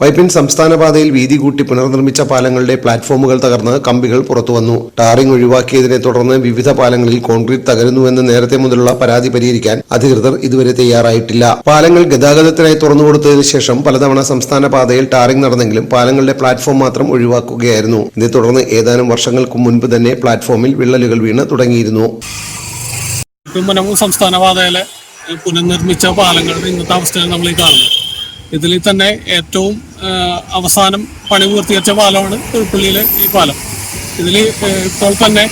വൈപ്പിൻ സംസ്ഥാനപാതയിൽ വീതി കൂട്ടി പുനർനിർമ്മിച്ച പാലങ്ങളുടെ പ്ലാറ്റ്ഫോമുകൾ തകർന്ന് കമ്പികൾ പുറത്തുവന്നു. ടാറിംഗ് ഒഴിവാക്കിയതിനെ തുടർന്ന് വിവിധ പാലങ്ങളിൽ കോൺക്രീറ്റ് തകരുന്നുവെന്ന് നേരത്തെ മുതലുള്ള പരാതി പരിഹരിക്കാൻ അധികൃതർ ഇതുവരെ തയ്യാറായിട്ടില്ല. പാലങ്ങൾ ഗതാഗതത്തിനായി തുറന്നുകൊടുത്തതിനു ശേഷം പലതവണ സംസ്ഥാന പാതയിൽ ടാറിംഗ് നടന്നെങ്കിലും പാലങ്ങളുടെ പ്ലാറ്റ്ഫോം മാത്രം ഒഴിവാക്കുകയായിരുന്നു. ഇതേ തുടർന്ന് ഏതാനും വർഷങ്ങൾക്ക് മുൻപ് തന്നെ പ്ലാറ്റ്ഫോമിൽ വിള്ളലുകൾ വീണ് തുടങ്ങിയിരുന്നു. സംസ്ഥാന പാതയിലെ പുനർനിർമ്മിച്ച പാലങ്ങളുടെ ഇന്നത്തെ അവസ്ഥയാണ് നമ്മൾ ഈ കാണുന്നത്. ഇതിൽ തന്നെ ഏറ്റവും അവസാനം പണി പൂർത്തീകരിച്ച പാലമാണ് പുൽപ്പള്ളിയിലെ ഈ പാലം. ഇതിൽ ഇപ്പോൾ തന്നെ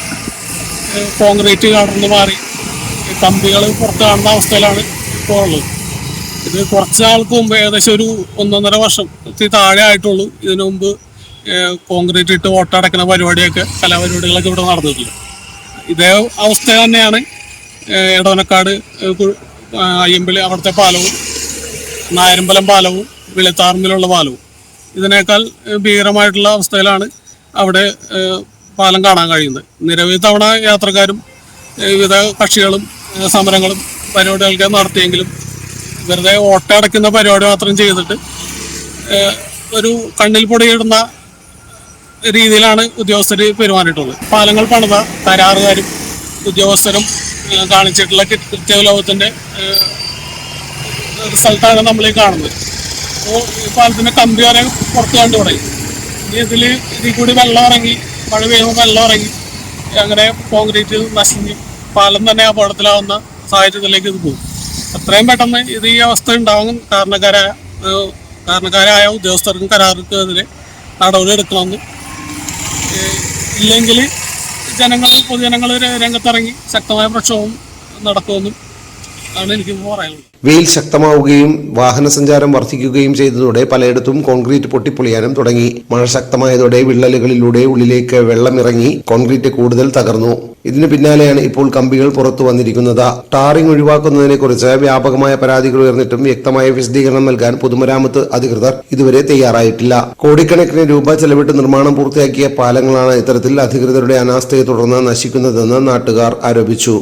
കോൺക്രീറ്റ് കടന്ന് മാറി. കമ്പികൾ പുറത്ത് കാണുന്ന അവസ്ഥയിലാണ് ഇപ്പോൾ ഉള്ളത്. ഇത് കുറച്ച് നാൾക്ക് മുമ്പ് ഏകദേശം ഒരു ഒന്നൊന്നര വർഷം താഴെ ആയിട്ടുള്ളൂ. ഇതിനു മുമ്പ് കോൺക്രീറ്റ് ഇട്ട് ഓട്ടടക്കുന്ന പരിപാടിയൊക്കെ കലാപരിപാടികളൊക്കെ ഇവിടെ നടന്നിട്ടില്ല. ഇതേ അവസ്ഥ തന്നെയാണ് ഇടവനക്കാട് അയ്യമ്പലി അവിടുത്തെ പാലവും നായരമ്പലം പാലവും വിളിത്താറമ്പിലുള്ള പാലവും. ഇതിനേക്കാൾ ഭീകരമായിട്ടുള്ള അവസ്ഥയിലാണ് അവിടെ പാലം കാണാൻ കഴിയുന്നത്. നിരവധി തവണ യാത്രക്കാരും വിവിധ കക്ഷികളും സമരങ്ങളും പരിപാടികളൊക്കെ നടത്തിയെങ്കിലും വെറുതെ ഓട്ടടയ്ക്കുന്ന പരിപാടി മാത്രം ചെയ്തിട്ട് ഒരു കണ്ണിൽ പൊടിയിടുന്ന രീതിയിലാണ് ഉദ്യോഗസ്ഥർ പെരുമാറിയിട്ടുള്ളത്. പാലങ്ങൾ പണിത കരാറുകാരും ഉദ്യോഗസ്ഥരും കാണിച്ചിട്ടുള്ള കൃത്യ കൃത്യലോകത്തിന്റെ ഏഹ്, റിസൾട്ടാണ് നമ്മൾ ഈ കാണുന്നത്. അപ്പോൾ ഈ പാലത്തിന്റെ കമ്പി വരെ പുറത്ത് കണ്ടു തുടങ്ങി ഇനി ഇതിൽ ഇതിൽ കൂടി വെള്ളം ഇറങ്ങി മഴ പെയ്യുമ്പോൾ വെള്ളം ഇറങ്ങി അങ്ങനെ കോൺക്രീറ്റ് നശിഞ്ഞ് പാലം തന്നെ അപകടത്തിലാവുന്ന സാഹചര്യത്തിലേക്ക് ഇത് പോകും. എത്രയും പെട്ടെന്ന് ഇത് ഈ അവസ്ഥ ഉണ്ടാകും കാരണക്കാരായ കാരണക്കാരായ ഉദ്യോഗസ്ഥർക്കും കരാറുകൾക്കും എതിരെ നടപടി എടുക്കണമെന്ന്. ഇല്ലെങ്കിൽ ജനങ്ങൾ പൊതുജനങ്ങൾ രംഗത്തിറങ്ങി ശക്തമായ പ്രക്ഷോഭം നടക്കുമെന്നും വെയിൽ ശക്തമാവുകയും വാഹന സഞ്ചാരം വർദ്ധിക്കുകയും ചെയ്തതോടെ പലയിടത്തും കോൺക്രീറ്റ് പൊട്ടിപ്പൊളിയാനും തുടങ്ങി. മഴ ശക്തമായതോടെ വിള്ളലുകളിലൂടെ ഉള്ളിലേക്ക് വെള്ളമിറങ്ങി കോൺക്രീറ്റ് കൂടുതൽ തകർന്നു. ഇതിന് പിന്നാലെയാണ് ഇപ്പോൾ കമ്പികൾ പുറത്തു വന്നിരിക്കുന്നത്. ടാറിംഗ് ഒഴിവാക്കുന്നതിനെക്കുറിച്ച് വ്യാപകമായ പരാതികൾ ഉയർന്നിട്ടും വ്യക്തമായ വിശദീകരണം നൽകാൻ പൊതുമരാമത്ത് അധികൃതർ ഇതുവരെ തയ്യാറായിട്ടില്ല. കോടിക്കണക്കിന് രൂപ ചെലവിട്ട് നിർമ്മാണം പൂർത്തിയാക്കിയ പാലങ്ങളാണ് ഇത്തരത്തിൽ അധികൃതരുടെ അനാസ്ഥയെ തുടർന്ന് നശിക്കുന്നതെന്ന് നാട്ടുകാർ ആരോപിച്ചു.